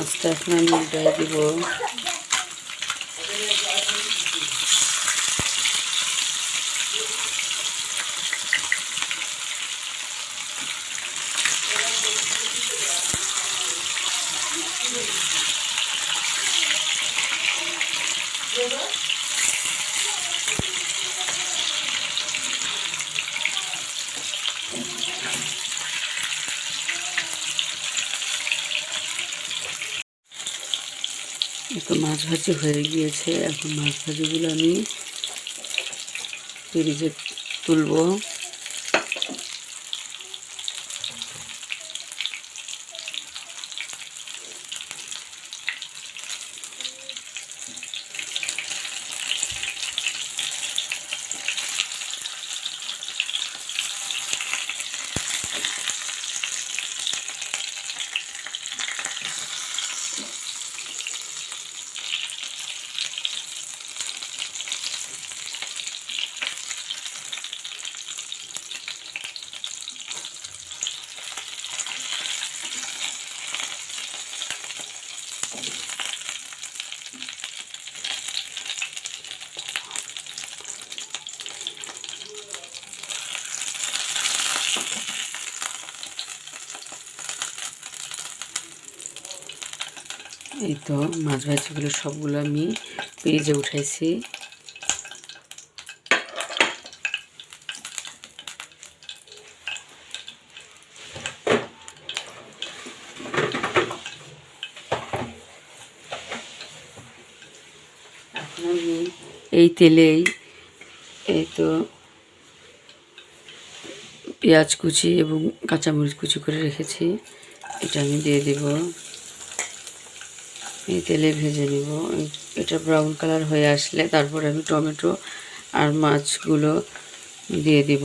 মাছটা এখন আমি উল্টাই দিব। তো মাছ ভাজি হয়ে গিয়েছে। এখন মাছ ভাজিগুলো আমি ফ্রিজে তুলবো। এই তো মাছ ভাজিগুলো সবগুলো আমি পেজে উঠাইছি। এই তেলেই এই তো পেঁয়াজ কুচি এবং কাঁচামরিচ কুচি করে রেখেছি। এটা আমি দিয়ে দেব। এই তেলে ভেজে নিব। এটা ব্রাউন কালার হয়ে আসলে তারপর আমি টমেটো আর মাছগুলো দিয়ে দিব।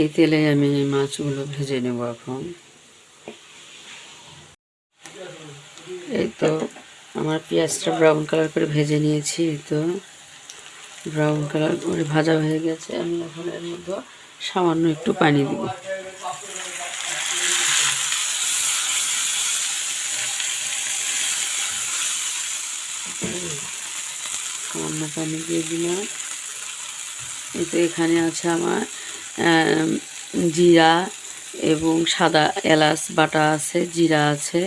এই তেলে আমি মাছগুলো ভেজে নেব এখন। এই তো আমার পেঁয়াজটা ব্রাউন কালার করে ভেজে নিয়েছি এই তো। ব্রাউন কালার করে ভাজা হয়ে গেছে। আমি এখন এর মধ্যে সামান্য একটু পানি দিব। সামান্য পানি দিয়ে দিলাম। এই তো এখানে আছে আমার আম, জিরা এবং সাদা এলাচ বাটা আছে, জিরা আছে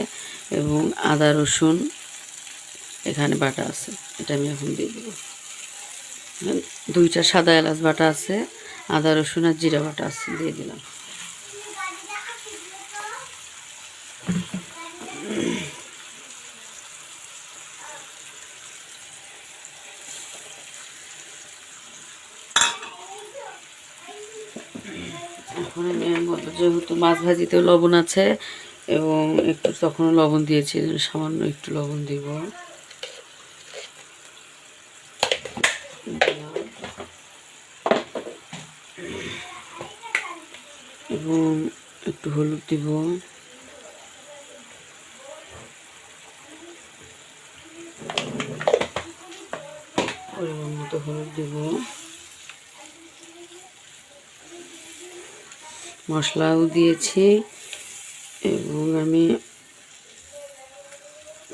এবং আদা, রসুন এখানে বাটা আছে। এটা আমি এখন দিয়ে দেবো। দুইটা সাদা এলাচ বাটা আছে, আদা, রসুন আর জিরা বাটা আছে, দিয়ে দিলাম। মধ্যে যেহেতু মাছ ভাজিতেও লবণ আছে এবং একটু তখনও লবণ দিয়েছি, সামান্য একটু লবণ দিব। এবং একটু হলুদ দিব। পরিমাণ মতো হলুদ দিব। মশলাও দিয়েছি এবং আমি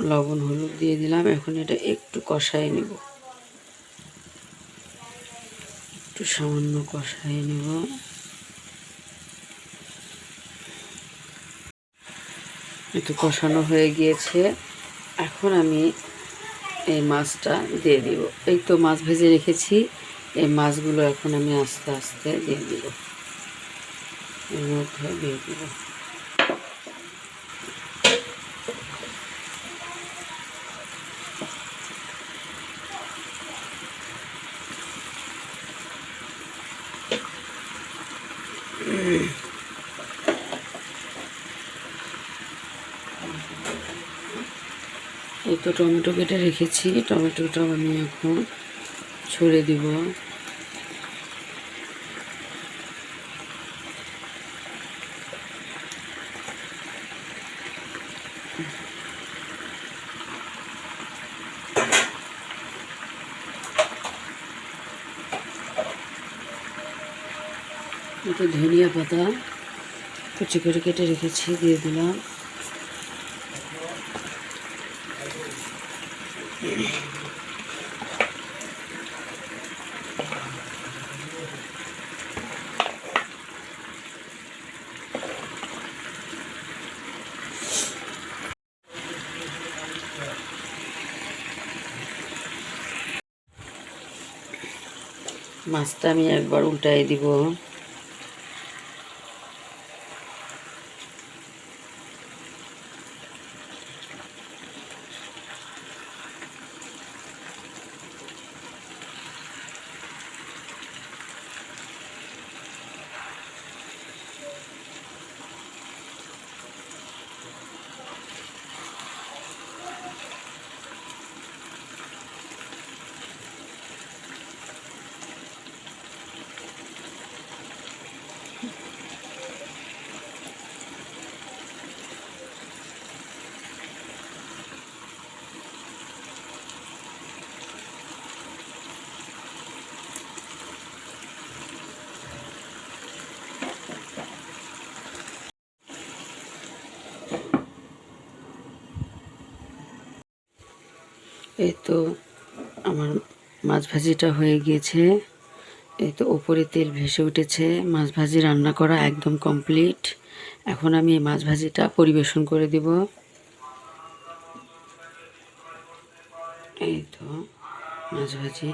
লবণ, হলুদ দিয়ে দিলাম। এখন এটা একটু কষাই নেব। একটু সামান্য কষাই নেব। একটু কষানো হয়ে গিয়েছে। এখন আমি এই মাছটা দিয়ে দিব। এই তো মাছ ভেজে রেখেছি। এই মাছগুলো এখন আমি আস্তে আস্তে দিয়ে দিব। এর মধ্যে দিয়ে দিব। এই তো টমেটো কেটে রেখেছি। টমেটোটা আমি এখন ছড়ে দিব। এটা ধনিয়া পাতা কুচি করে কেটে রেখেছি দিয়ে দিলাম। মাছটা আমি একবার উল্টাই দিব। এই তো আমার মাছ ভাজিটা হয়ে গিয়েছে। এই তো ওপরে তেল ভেসে উঠেছে। মাছ ভাজি রান্না করা একদম কমপ্লিট। এখন আমি এই মাছ ভাজিটা পরিবেশন করে দিব। এই তো মাছ ভাজি।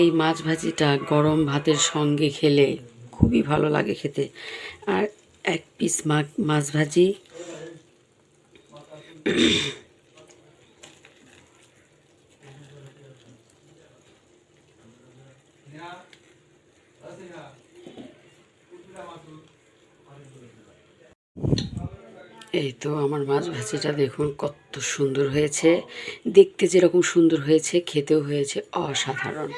এই মাছ ভাজিটা গরম ভাতের সঙ্গে খেলে খুবই ভালো লাগে খেতে। আর এক পিস মাছ ভাজি এই তো আমার মাছ ভাজিটা দেখুন কত সুন্দর হয়েছে। দেখতে যেরকম সুন্দর হয়েছে, খেতেও হয়েছে অসাধারণ।